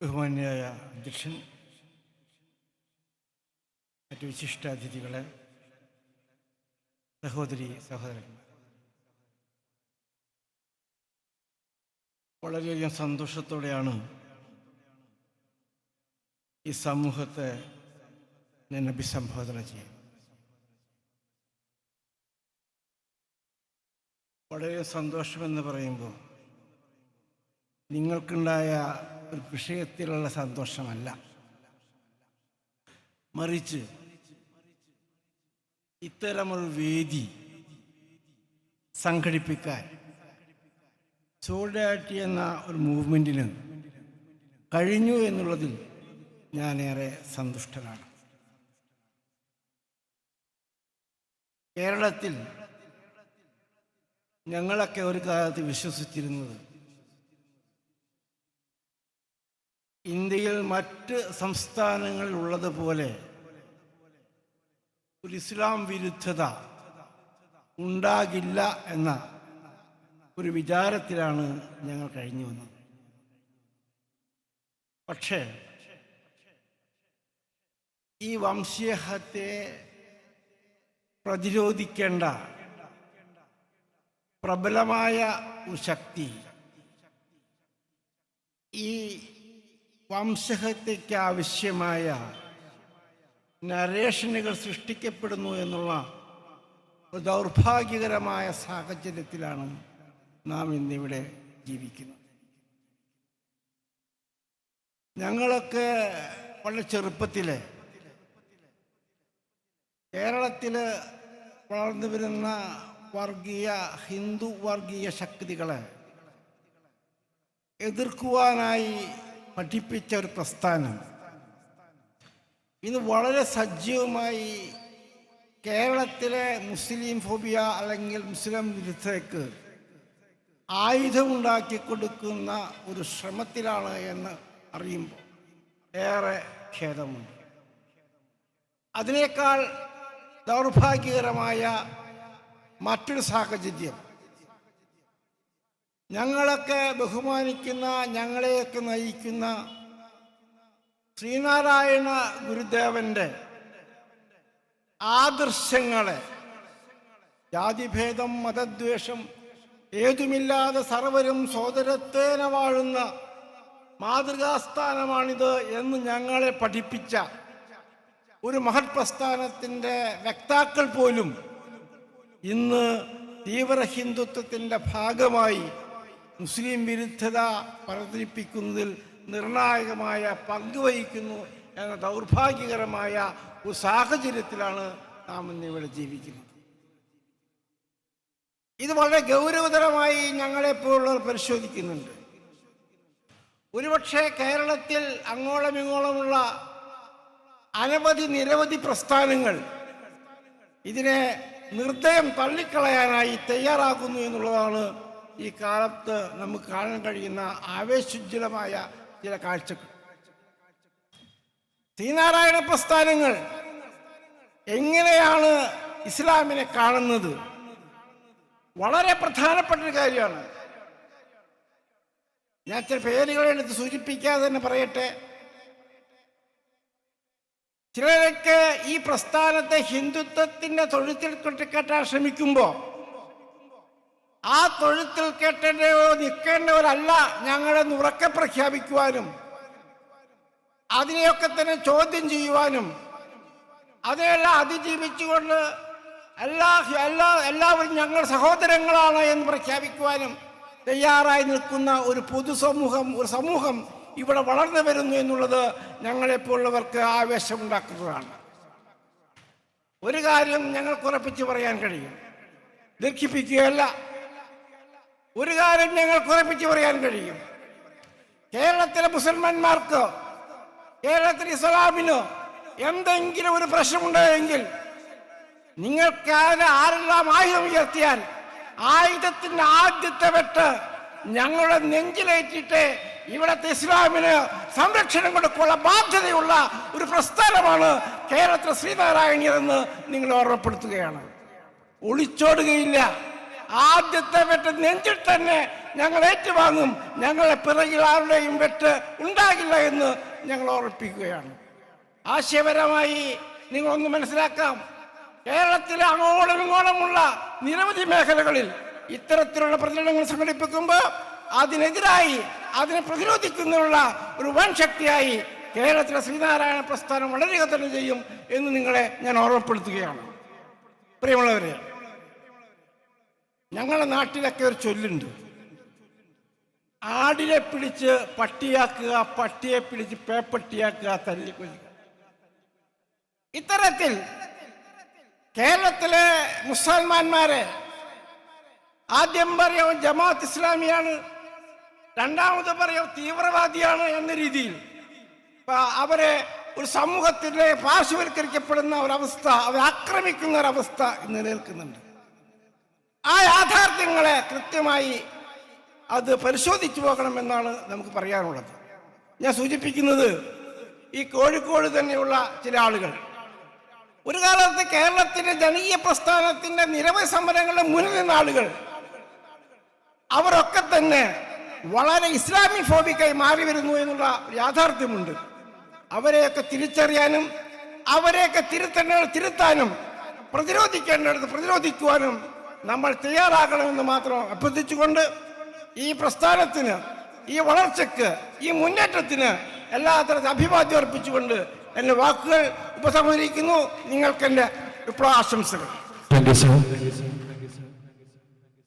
ബഹുമാന്യായ അധ്യക്ഷൻ മറ്റു വിശിഷ്ടാതിഥികളെ സഹോദരി സഹോദരന്മാർ വളരെയധികം സന്തോഷത്തോടെയാണ് ഈ സമൂഹത്തെ ഞാൻ അഭിസംബോധന ചെയ്യുന്നത്. വളരെ സന്തോഷമെന്ന് പറയുമ്പോൾ നിങ്ങൾക്കുണ്ടായ ഒരു വിഷയത്തിലുള്ള സന്തോഷമല്ല. മറിച്ച് ഇത്തരമൊരു വേദി സംഘടിപ്പിക്കാൻ സോളിഡാരിറ്റി എന്ന ഒരു മൂവ്മെന്റിന് കഴിഞ്ഞു എന്നുള്ളതിൽ ഞാനേറെ സന്തുഷ്ടനാണ്. കേരളത്തിൽ ഞങ്ങളൊക്കെ ഒരു കാലത്ത് വിശ്വസിച്ചിരുന്നത് ഇന്ത്യയിൽ മറ്റ് സംസ്ഥാനങ്ങളിൽ ഉള്ളതുപോലെ ഒരു ഇസ്ലാം വിരുദ്ധത ഉണ്ടാകില്ല എന്ന ഒരു വിചാരത്തിലാണ് ഞങ്ങൾ കഴിഞ്ഞു വന്നത്. പക്ഷേ ഈ വംശീയഹത്തെ പ്രതിരോധിക്കേണ്ട പ്രബലമായ ഒരു ശക്തി ഈ വംശഹത്യയ്ക്ക് ആവശ്യമായ നരേഷനുകൾ സൃഷ്ടിക്കപ്പെടുന്നു എന്നുള്ള ഒരു ദൗർഭാഗ്യകരമായ സാഹചര്യത്തിലാണ് നാം ഇന്നിവിടെ ജീവിക്കുന്നത്. ഞങ്ങളൊക്കെ വളരെ ചെറുപ്പത്തിലെ കേരളത്തിൽ വളർന്നു വരുന്ന വർഗീയ ഹിന്ദു വർഗീയ ശക്തികളെ എതിർക്കുവാനായി പഠിപ്പിച്ച ഒരു പ്രസ്ഥാനം. ഇന്ന് വളരെ സജീവമായി കേരളത്തിലെ മുസ്ലിം ഫോബിയ അല്ലെങ്കിൽ മുസ്ലിം വിരുദ്ധതയ്ക്ക് ആയുധമുണ്ടാക്കി കൊടുക്കുന്ന ഒരു ശ്രമത്തിലാണ് എന്ന് അറിയുമ്പോൾ ഏറെ ഖേദമുണ്ട്. അതിനേക്കാൾ ദൗർഭാഗ്യകരമായ മറ്റൊരു സാഹചര്യം ഞങ്ങളൊക്കെ ബഹുമാനിക്കുന്ന ഞങ്ങളെയൊക്കെ നയിക്കുന്ന ശ്രീനാരായണ ഗുരുദേവന്റെ ആദർശങ്ങളെ ജാതിഭേദം മതദ്വേഷം ഏതുമില്ലാതെ സർവരും സോദരത്തേന വാഴുന്ന മാതൃകാസ്ഥാനമാണിത് എന്ന് ഞങ്ങളെ പഠിപ്പിച്ച ഒരു മഹത് പ്രസ്ഥാനത്തിന്റെ വക്താക്കൾ പോലും ഇന്ന് തീവ്ര ഹിന്ദുത്വത്തിന്റെ ഭാഗമായി മുസ്ലിം വിരുദ്ധത പ്രചരിപ്പിക്കുന്നതിൽ നിർണായകമായ പങ്ക് വഹിക്കുന്നു എന്ന ദൗർഭാഗ്യകരമായ ഒരു സാഹചര്യത്തിലാണ് നാം ഇന്നിവിടെ ജീവിക്കുന്നത്. ഇത് വളരെ ഗൗരവതരമായി ഞങ്ങളെപ്പോലുള്ളവർ പരിശോധിക്കുന്നുണ്ട്. ഒരുപക്ഷെ കേരളത്തിൽ അങ്ങോളം ഇങ്ങോളമുള്ള അനവധി നിരവധി പ്രസ്ഥാനങ്ങൾ ഇതിനെ നിർദ്ദയം തള്ളിക്കളയാനായി തയ്യാറാക്കുന്നു എന്നുള്ളതാണ് ഈ കാലത്ത് നമുക്ക് കാണാൻ കഴിയുന്ന ആവേശോജ്വലമായ ചില കാഴ്ചകൾ. ശ്രീനാരായണ പ്രസ്ഥാനങ്ങൾ എങ്ങനെയാണ് ഇസ്ലാമിനെ കാണുന്നത്? വളരെ പ്രധാനപ്പെട്ട ഒരു കാര്യമാണ്. ഞാൻ ചില പേരുകളെ എടുത്ത് സൂചിപ്പിക്കാതെ തന്നെ പറയട്ടെ. ചിലരൊക്കെ ഈ പ്രസ്ഥാനത്തെ ഹിന്ദുത്വത്തിന്റെ തൊഴുത്തിൽ കെട്ടാൻ ശ്രമിക്കുമ്പോൾ ആ തൊഴുത്തിൽ കെട്ടേണ്ടവരോ നിൽക്കേണ്ടവരല്ല ഞങ്ങളെ ഉറക്കെ പ്രഖ്യാപിക്കുവാനും അതിനെയൊക്കെ തന്നെ ചോദ്യം ചെയ്യുവാനും അതിനെല്ലാം അതിജീവിച്ചുകൊണ്ട് എല്ലാ എല്ലാ എല്ലാവരും ഞങ്ങൾ സഹോദരങ്ങളാണ് എന്ന് പ്രഖ്യാപിക്കുവാനും തയ്യാറായി നിൽക്കുന്ന ഒരു പൊതുസമൂഹം ഒരു സമൂഹം ഇവിടെ വളർന്നു വരുന്നു എന്നുള്ളത് ഞങ്ങളെപ്പോലുള്ളവർക്ക് ആവേശമുണ്ടാക്കുന്നതാണ്. ഒരു കാര്യം ഞങ്ങൾക്ക് ഉറപ്പിച്ച് പറയാൻ കഴിയും. ദീർഘിപ്പിക്കുകയല്ല. ഒരു കാര്യം ഞങ്ങൾക്ക് ഉറപ്പിച്ച് പറയാൻ കഴിയും. കേരളത്തിലെ മുസൽമാന്മാർക്ക് കേരളത്തിലെ ഇസ്ലാമിനോ എന്തെങ്കിലും ഒരു പ്രശ്നമുണ്ടായെങ്കിൽ നിങ്ങൾക്ക് ആരെല്ലാം ആയുധം ഉയർത്തിയാൽ ആയുധത്തിന്റെ ആദ്യത്തെ വെട്ട് ഞങ്ങളുടെ നെഞ്ചിലേറ്റിട്ട് ഇവിടത്തെ ഇസ്ലാമിന് സംരക്ഷണം കൊടുക്കാനുള്ള ബാധ്യതയുള്ള ഒരു പ്രസ്ഥാനമാണ് കേരളത്തിലെ ശ്രീനാരായണീയർ എന്ന് നിങ്ങൾ ഓർമ്മപ്പെടുത്തുകയാണ്. ഒളിച്ചോടുകയില്ല. ആദ്യത്തെ വെട്ട് നെഞ്ചിൽ തന്നെ ഞങ്ങൾ ഏറ്റുവാങ്ങും. ഞങ്ങളെ പിറകിൽ ആരുടെയും വെട്ട് ഉണ്ടാകില്ല എന്ന് ഞങ്ങൾ ഉറപ്പിക്കുകയാണ്. ആശയപരമായി നിങ്ങളൊന്ന് മനസ്സിലാക്കാം. കേരളത്തിലെ അങ്ങോളം ഇങ്ങോളമുള്ള നിരവധി മേഖലകളിൽ ഇത്തരത്തിലുള്ള പ്രചരണങ്ങൾ സംഘടിപ്പിക്കുമ്പോൾ അതിനെതിരായി അതിനെ പ്രതിരോധിക്കുന്നതിനുള്ള ഒരു വൻ ശക്തിയായി കേരളത്തിലെ ശ്രീനാരായണ പ്രസ്ഥാനം വളരുക തന്നെ ചെയ്യും എന്ന് നിങ്ങളെ ഞാൻ ഓർമ്മപ്പെടുത്തുകയാണ്. പ്രിയമുള്ളവരെ ഞങ്ങളുടെ നാട്ടിലൊക്കെ ഒരു ചൊല്ലുണ്ട്. ആടിനെ പിടിച്ച് പട്ടിയാക്കുക പട്ടിയെ പിടിച്ച് പേപ്പട്ടിയാക്കുക തല്ലി കൊല്ലുക. ഇത്തരത്തിൽ കേരളത്തിലെ മുസൽമാന്മാരെ ആദ്യം പറയാം ജമാഅത്ത് ഇസ്ലാമിയാണ് രണ്ടാമത് പറയാം തീവ്രവാദിയാണ് എന്ന രീതിയിൽ. അവരെ ഒരു സമൂഹത്തിലെ പാർശ്വവൽക്കരിക്കപ്പെടുന്ന ഒരവസ്ഥ അവരെ ആക്രമിക്കുന്ന ഒരവസ്ഥ നിലനിൽക്കുന്നുണ്ട്. ആ യാഥാർത്ഥ്യങ്ങളെ കൃത്യമായി അത് പരിശോധിച്ചു പോകണമെന്നാണ് നമുക്ക് പറയാനുള്ളത്. ഞാൻ സൂചിപ്പിക്കുന്നത് ഈ കോഴിക്കോട് തന്നെയുള്ള ചില ആളുകൾ. ഒരു കാലത്ത് കേരളത്തിന്റെ ജനകീയ പ്രസ്ഥാനത്തിന്റെ നിരവധി സമരങ്ങളുടെ മുന്നിൽ നിന്ന ആളുകൾ. അവരൊക്കെ തന്നെ വളരെ ഇസ്ലാമിക് ഫോബിക്കായി മാറി വരുന്നു എന്നുള്ള യാഥാർത്ഥ്യമുണ്ട്. അവരെയൊക്കെ തിരിച്ചറിയാനും അവരെയൊക്കെ തിരുത്തേണ്ട തിരുത്താനും പ്രതിരോധിക്കേണ്ടടുത്ത് പ്രതിരോധിക്കുവാനും നമ്മൾ തയ്യാറാകണമെന്ന് മാത്രം അഭ്യർത്ഥിച്ചുകൊണ്ട് ഈ പ്രസ്ഥാനത്തിന് ഈ വളർച്ചയ്ക്ക് ഈ മുന്നേറ്റത്തിന് എല്ലാ തരത്തിലും അഭിവാദ്യം അർപ്പിച്ചുകൊണ്ട് എന്റെ വാക്കുകൾ ഉപസംഹരിക്കുന്നു. നിങ്ങൾക്ക് എന്റെ വിപ്ലവാശംസകൾ. Thank you sir